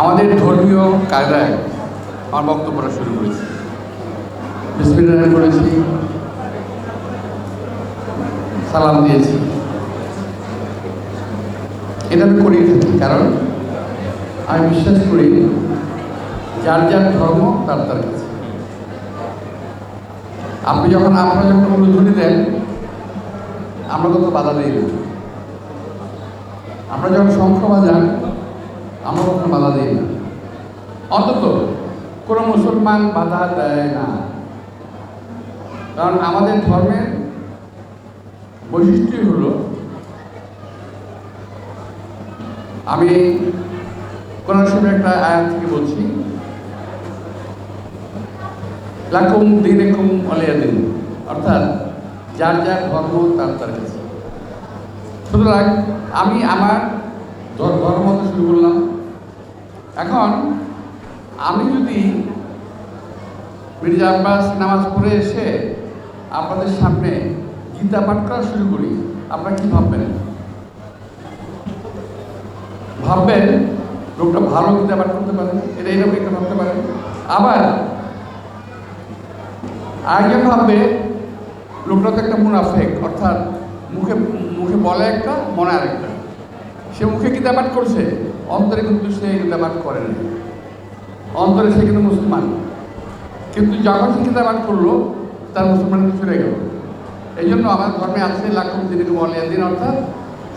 আমাদের ধর্মীয় কায়দায় আমার বক্তব্যটা শুরু করেছি। বিসমিল্লাহ করেছি। সালাম দিয়েছি। এটা আমি করিয়ে থাকি, কারণ আমি বিশ্বাস করি যার যার ধর্ম, তার তার কাছে। আপনি যখন আপনারা যখন উলুধ্বনি দেন, আমরা কত বাধা দিই না। আমরা যখন শঙ্খ বাজান আমরা কখনো বাধা দিই না। অন্তত কোনো মুসলমান বাধা দেয় না। কারণ আমাদের ধর্মের বৈশিষ্ট্যই হলো, আমি কোন সময় একটা আয়াত থেকে বলছি, লাকুম দিন অলিয়া দিন অর্থাৎ যার যার ধর্ম, তার তার কাছে। সুতরাং আমি আমার ধর্ম শুরু করলাম। এখন আমি যদি মির্জা আব্বাস নামাজ পড়ে এসে আপনাদের সামনে গীতা পাঠ করা শুরু করি, আপনারা কি ভাববেন? ভাববেন লোকটা ভালো গীতা পাঠ করতে পারে, এটা এরকম একটা ভাবতে পারে। আবার আরেকজন ভাববে লোকটা তো একটা মুনাফেক, অর্থাৎ মুখে মুখে বলে একটা, মনে আরেকটা সে মুখে পাঠ করছে, অন্তরে কিন্তু সে পাঠ করে না অন্তরে সে কিন্তু মুসলমান। কিন্তু যখন সে পাঠ করল, তার মুসলমান ফিরে গেল। এই জন্য আমার ধর্মে আছে লাখম দিন বলে দিন অর্থাৎ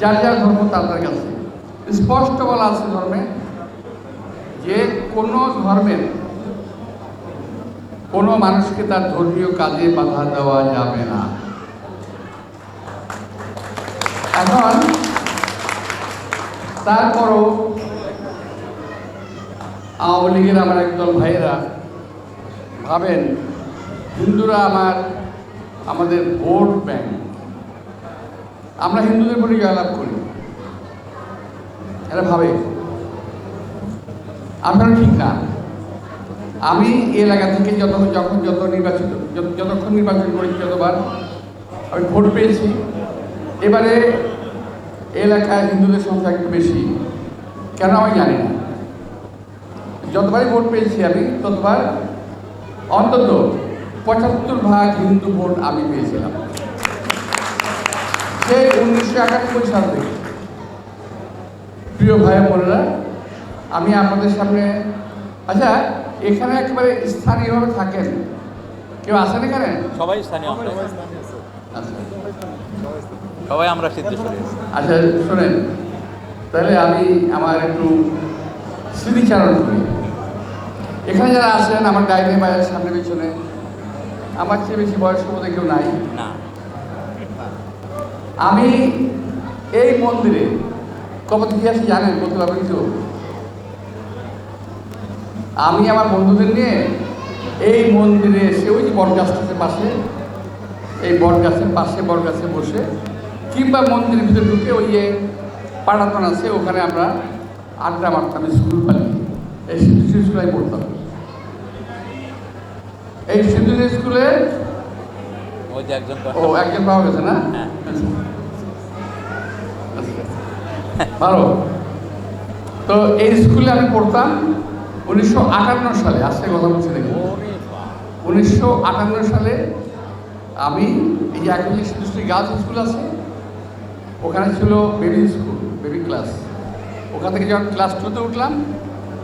যার যার ধর্ম তার তার কাছে। স্পষ্ট বলা আছে ধর্মে যে কোনো ধর্মের কোনো মানুষকে তার ধর্মীয় কাজে বাধা দেওয়া যাবে না। এখন তারপরও আওয়ামী লীগের আমার একদল ভাইয়েরা ভাবেন, হিন্দুরা আমার, আমাদের ভোট ব্যাংক। আমরা হিন্দুদের প্রতি জয়লাভ করি। এরা ভাবে। আপনারা ঠিক না। আমি এলাকা থেকে যত যখন যত নির্বাচিত, যত- যতক্ষণ নির্বাচন করেছি, যতবার আমি ভোট পেয়েছি। এবারে এলাকায় হিন্দুদের সংখ্যা একটু বেশি। কেন আমি জানি না। যতবারই ভোট পেয়েছি আমি, ততবার অন্তত পঁচাত্তর ভাগ হিন্দু ভোট আমি পেয়েছিলাম। সেই উনিশশো একানব্বই সাল থেকে। প্রিয় ভাই বোনেরা, আমি আপনাদের সামনে আচ্ছা এখানে একেবারে স্থানীয়ভাবে থাকেন। কেউ আছেন এখানে? সবাই স্থানীয়। সবাই আমরা সিদ্ধেশ্বরী আচ্ছা শোনেন তাহলে আমি আমার একটু স্মৃতিচারণ করি। এখানে যারা আছেন আমার ডাইনে বাইরের সামনে পিছনে আমার চেয়ে বেশি বয়স্ক বোধ কেউ নাই। না। আমি এই মন্দিরে কবে থেকে আসি জানেন বলতে পারবেন কেউ? আমি আমার বন্ধুদের নিয়ে এই মন্দিরে এসে ওই যে বটগাছটার পাশে এই বটগাছের পাশে বটগাছে বসে কিংবা মন্দিরের ভিতরে ঢুকে ওই যে পাড়াতন আছে ওখানে আমরা আড্ডা মারতাম স্কুল পালিয়ে এই সিদ্ধু স্কুলে আমি পড়তাম। এই সিদ্ধু স্কুলে ও একজন পাওয়া গেছে না? হ্যাঁ। ভালো। তো এই স্কুলে আমি পড়তাম উনিশশো আটান্ন সালে আজকে কথা বলছি দেখি উনিশশো আটান্ন সালে আমি এই যে এখন যে শিশুশ্রী গার্লস স্কুল আছে, ওখানে ছিল বেবি স্কুল বেবি ক্লাস ওখান থেকে যখন ক্লাস টুতে উঠলাম,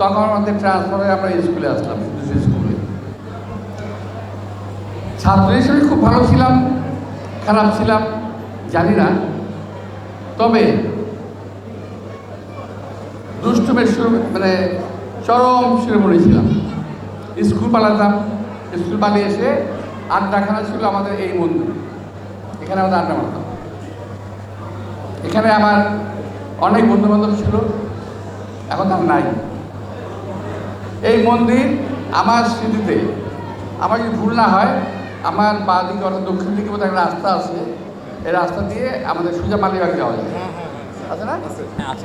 তখন আমাদের ট্রান্সফার হয়ে আমরা স্কুলে আসলাম শিশুশ্রী স্কুলে ছাত্র হিসেবে খুব ভালো ছিলাম, খারাপ ছিলাম, জানি না। তবে দুষ্টুমের মানে চরম শিরোমণি ছিলাম। স্কুল পালাতাম, স্কুল পালিয়ে এসে আড্ডাখানা ছিল আমাদের এই মন্দির। এখানে আমাদের আড্ডা মারতাম। এখানে আমার অনেক বন্ধু বান্ধব ছিল এখন আর নাই। এই মন্দির আমার স্মৃতিতে আমার যদি ভুল না হয় আমার বাঁ দিকে অর্থাৎ দক্ষিণ দিকে বোধহয় একটা রাস্তা আছে। এই রাস্তা দিয়ে আমাদের সোজা মালিবাগ যাওয়া যায়। আছে না? হ্যাঁ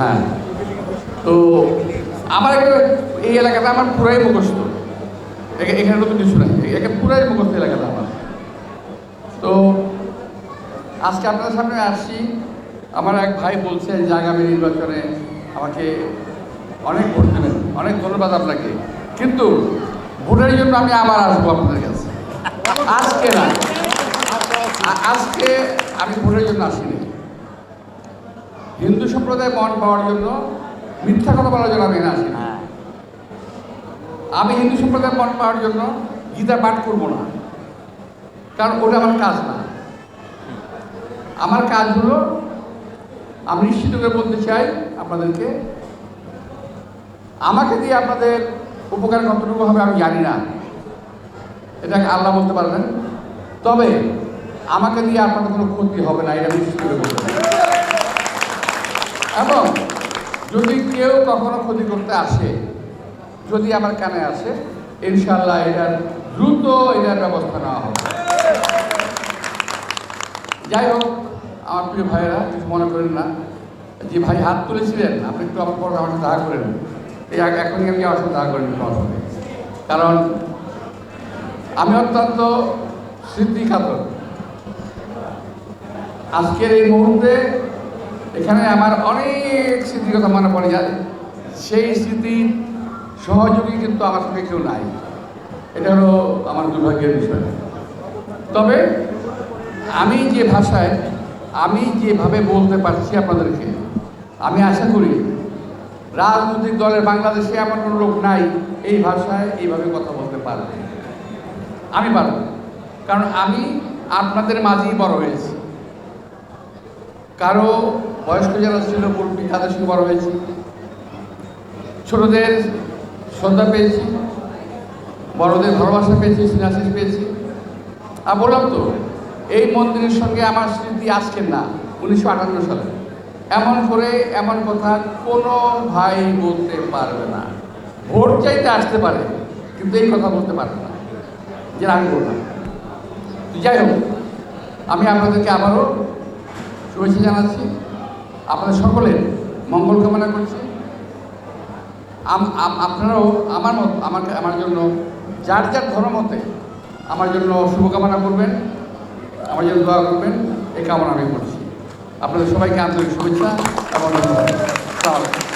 হ্যাঁ। তো আমার এই এলাকাটা আমার পুরাই মুখস্থ। এখানে নতুন কিছু নাই। এখানে পুরাই মুখস্থ এলাকাটা আমার। তো আজকে আপনাদের সামনে আসছি। আমার এক ভাই বলছেন যে আগামী নির্বাচনে আমাকে অনেক ভোট দেবেন, অনেক ধন্যবাদ আপনাকে। কিন্তু ভোটের জন্য আমি আবার আসব আপনাদের কাছে। আজকে না। আজকে আমি ভোটের জন্য আসিনি। হিন্দু সম্প্রদায় মন পাওয়ার জন্য মিথ্যা কথা বলার জন্য আমি এখানে আসিনি। আমি হিন্দু সম্প্রদায়ের মন পাওয়ার জন্য গীতা পাঠ করব না। কারণ ওটা আমার কাজ না। আমার কাজ হলো, আমি নিশ্চিত করে বলতে চাই আপনাদেরকে, আমাকে দিয়ে আপনাদের উপকার কতটুকু হবে আমি জানি না। এটাকে আল্লাহ বলতে পারবেন। তবে আমাকে দিয়ে আপনাদের কোনো ক্ষতি হবে না, এটা নিশ্চিত করে বলতে এবং যদি কেউ কখনো ক্ষতি করতে আসে যদি আমার কানে আসে ইনশাল্লাহ এটার দ্রুত এটার ব্যবস্থা নেওয়া হবে। যাই হোক, আমার প্রিয় ভাইয়েরা, কিছু মনে করেন না। যে ভাই হাত তুলেছিলেন, আপনি একটু আমার পর আমার দেখা করেন। এই এখনই আমি আমার সাথে দেখা করেন আমার সাথে। কারণ আমি অত্যন্ত স্মৃতি খাতর আজকের এই মুহূর্তে এখানে আমার অনেক স্মৃতির কথা মনে পড়ে যায়। সেই স্মৃতির সহযোগী কিন্তু আমার সঙ্গে কেউ নাই। এটা হলো আমার দুর্ভাগ্যের বিষয়। তবে আমি যে ভাষায়, আমি যেভাবে বলতে পারছি আপনাদেরকে, আমি আশা করি রাজনৈতিক দলের বাংলাদেশে এমন কোনো লোক নাই এই ভাষায় এইভাবে কথা বলতে পারবে। আমি পারব। কারণ আমি আপনাদের মাঝেই বড় হয়েছি। কারও বয়স্ক যারা ছিল মুরব্বী তাদের সঙ্গে বড় হয়েছি। ছোটদের শ্রদ্ধা পেয়েছি, বড়দের ভালোবাসা পেয়েছি, স্নেহাশিস পেয়েছি। আর বললাম তো, এই মন্দিরের সঙ্গে আমার স্মৃতি আজকের না, উনিশশো আটান্ন সালে। এমন করে এমন কথা কোনো ভাই বলতে পারবে না। ভোট চাইতে আসতে পারে, কিন্তু এই কথা বলতে পারবে না। যে আমি বললাম যাই হোক, আমি আপনাদেরকে আবারও শুভেচ্ছা জানাচ্ছি। আপনাদের সকলের মঙ্গল কামনা করছি। আপনারাও আমার মত আমার আমার জন্য যার যার ধর্ম মতে আমার জন্য শুভকামনা করবেন, আমার জন্য দোয়া করবেন, এই কামনা আমি করছি আপনাদের সবাইকে আন্তরিক শুভেচ্ছা এবং ধন্যবাদ।